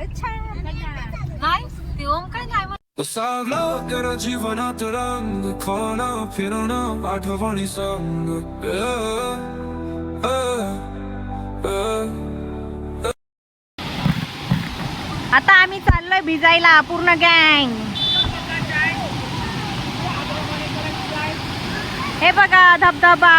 फारच छान नाही ते ओम काय म्हणत. सावलं गेलं जीवनात रंग खोणं फिरणं आठवणी संग. आता आम्ही चाललोय भिजायला पूर्ण गँग हे बघा धबधबा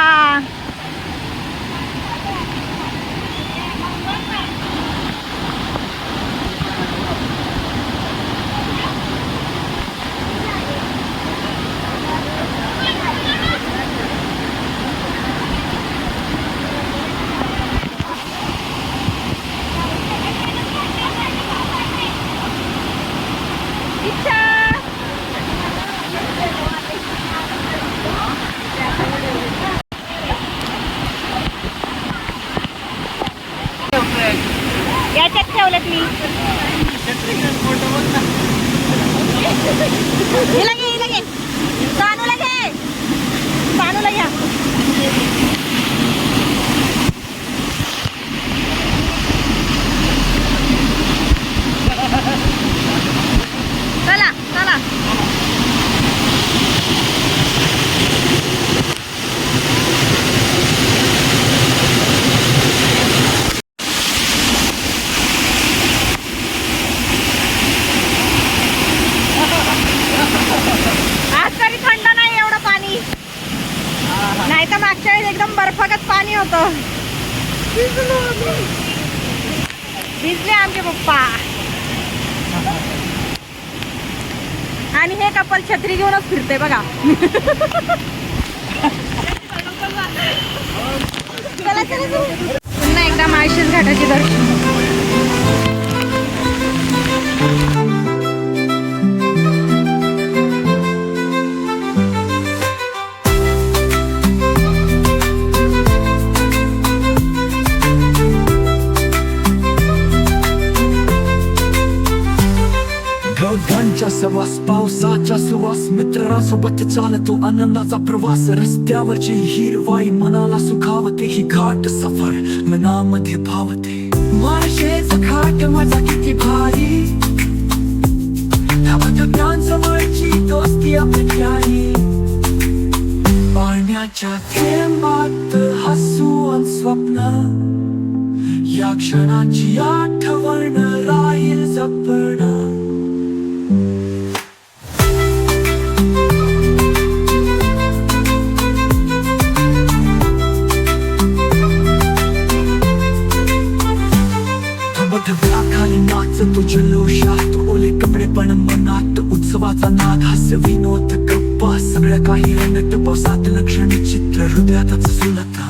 इच्छा याच्यात ठेवलेत मी हिला घे हिला घे सानूला घे सानूला घ्या चला चला आज तरी थंड नाही एवढं पाणी नाही तर मागच्या वेळेस एकदम बर्फागत पाणी होतं भिजले आमचे पप्पा आणि हे कपल छत्री घेऊनच फिरते बघा. चला चला पुन्हा एकदा माळशेज घाटाचे दर्शन. सवास पावसाच्या सुवास मित्रासोबत चालतो आनंदाचा प्रवास रस्त्यावरची हिरवाई मनाला सुखावते ही घाट सफर मनामध्ये भावते माळशेच घाट माझा किती भारी धबधब्यांजवळची दोस्ती आपली प्यारी पाण्याच्या थेंबात हसू आणि स्वप्न या क्षणाची आठवण राहील जपणं खाली नाचतो जल्लोषात ओले कपडे पण मनात उत्सवाचा नाद हास्य विनोद गप्पा सगळ्या काही रंगत पावसात लक्षणी चित्र हृदयातच सुलत.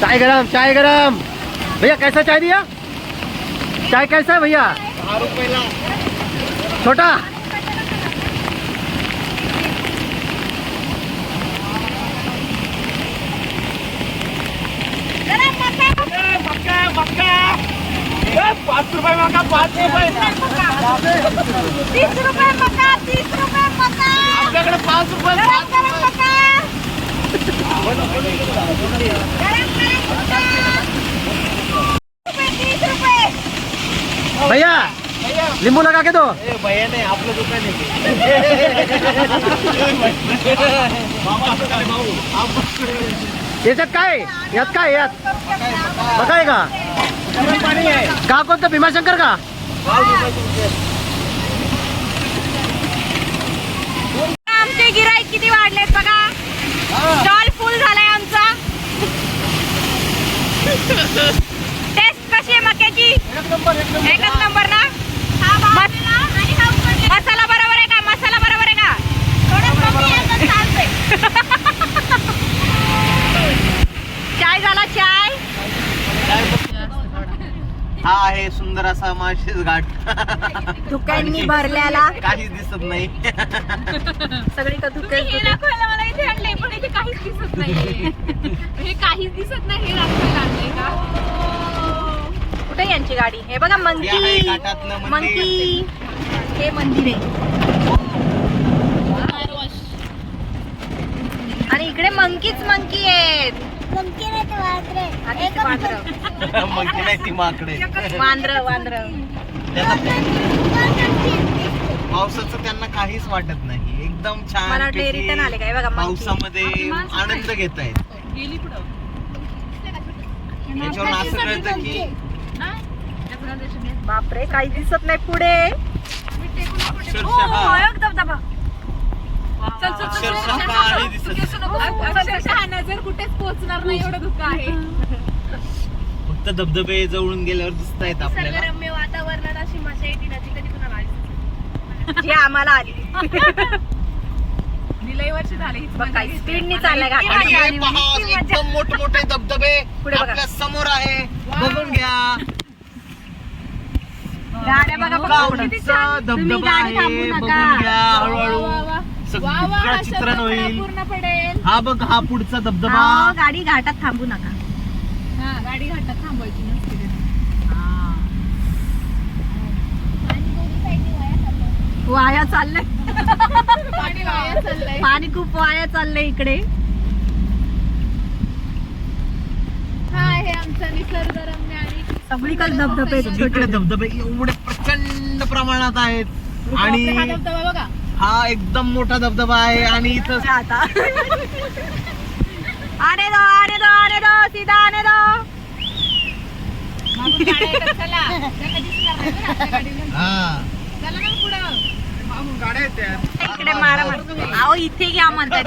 चाय गरम चाय गरम। भैया कैसा चाय दिया? चाय कैसा है भैया? छोटा। पाच रुपये मका पाच तीस रुपये मका तीस रुपये मका। आपल्याकडे पाच रुपये। भैया नींबू लगा के दो। ए भैया नाही आपलं दुकान आहे बाबा असं काय। भाऊ आपण याच्यात काय? आहे? यात काय आहे यात? बघा आहे का पाणी आहे का कोणतं? भीमाशंकर का? आमचे गिराईक किती वाढलेत बघा. स्टॉल फुल झालाय आमचा. टेस्ट कशी आहे मक्याची? एकच नंबर ना? मसाला बरोबर आहे का? मसाला बरोबर आहे का? चाय झाला चाय. हा आहे सुंदर असा माळशेज घाट. धुक्यांनी भरल्याला काहीच दिसत नाही. सगळी का धुके हे दाखवायला मला इथे आणले पण इथे काहीच दिसत नाहीये हे काहीच दिसत नाही हे दाखवायला आणले का? कुठे यांची गाडी? हे बघा हे आहे मंकी. घाटातलं मंदिर. मंकी. हे मंदिर आहे. आणि इकडे मंकीच मंकी आहेत. आणि इथे वांदरं. मंकी नाही ती माकडे. वांद्र वांद्र पावसाचं त्यांना काहीच वाटत नाही. एकदम छान वाटलं आले काय बघा. पावसामध्ये आनंद घेत आहेत. असं कळतं की बापरे काही दिसत नाही पुढे. अक्षरशः एक धबधबा. अक्षरशः काही दिसत. अक्षरशः नजर कुठेच पोहोचणार नाही एवढं दुःख आहे. फक्त धबधबे जवळून गेल्यावर दिसत आहेत आपल्याला. रम्य वातावरणात अशी मजा येते ना ती कधी कुणाला जी आम्हाला आली. लई वर्ष झाले हीच बघ मजा काही घेते. स्पीडनी चाललाय आणि गाडी हे पहा एकदम मोठमोठे धबधबे पुढे बघा. आपल्यासमोर आहे. बघून घ्या. गाड्या बघा बघा पुढे. गावचा तुम्ही धबधबा गाडी थांबवू आहे. नका. बघून घ्या वा, वा, हळूहळू वा. वा, वा, सगळीकडे हा चित्रण शब्द होईल. पूर्ण पडेल. हा बघ हा पुढचा धबधबा. अहो, गाडी घाटात थांबू नका हा गाडी घाटात थांबवायची नसते वाया चाललंय. पाणी खूप वाया चाललंय इकडे. हा आहे आमचा निसर्गरम्य आणि सगळीकडे धबधबे छोटे इकडे धबधबे एवढे प्रचंड प्रमाणात आहेत. आणि हा धबधबा बघा. हा एकदम मोठा धबधबा आहे आणि इथं आता. आने दो आने दो आने दो सीधा आने दो. मागून गाड्या येतात, चला. त्यांना दिसणार नाही बरं आपल्या गाडीला. हा. चला ना. इकडे मारा मारा. अहो इथे घ्या म्हणतात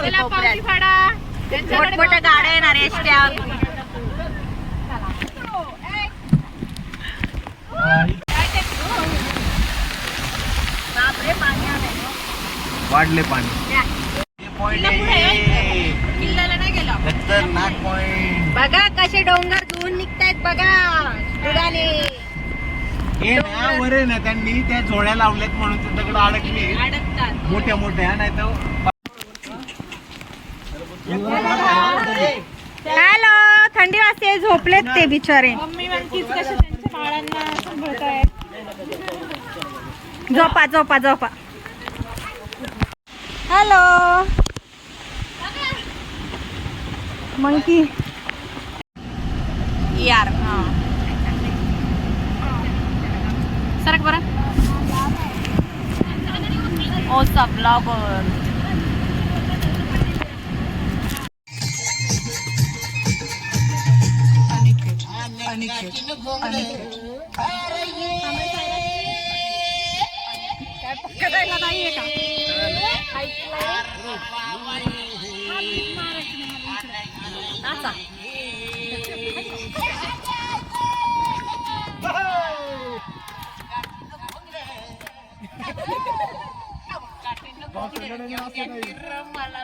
मोठमोठ्या गाड्या येणार एसट्या. वाढले पाणी. हे किल्ल्याला नाही गेलो. खतरनाक पॉइंट बघा कसे डोंगर धुवून निघतायत बघा. दुधाने. हे ना वर आहे ना त्यांनी त्या जोड्या लावल्यात म्हणून ते दगड अडकले. अडकतात. मोठ्या मोठ्या नाही तर हॅलो थंडी वाजते झोपलेत ते बिचारे. मम्मी म्हणतीच कशा त्यांच्या बाळांना सांभाळतायत? झोपा झोपा झोपा. हॅलो. मंकी. यार. हा. सरक बरं ओ सब ब्लॉगर करायला नाहीये का नाचा. मला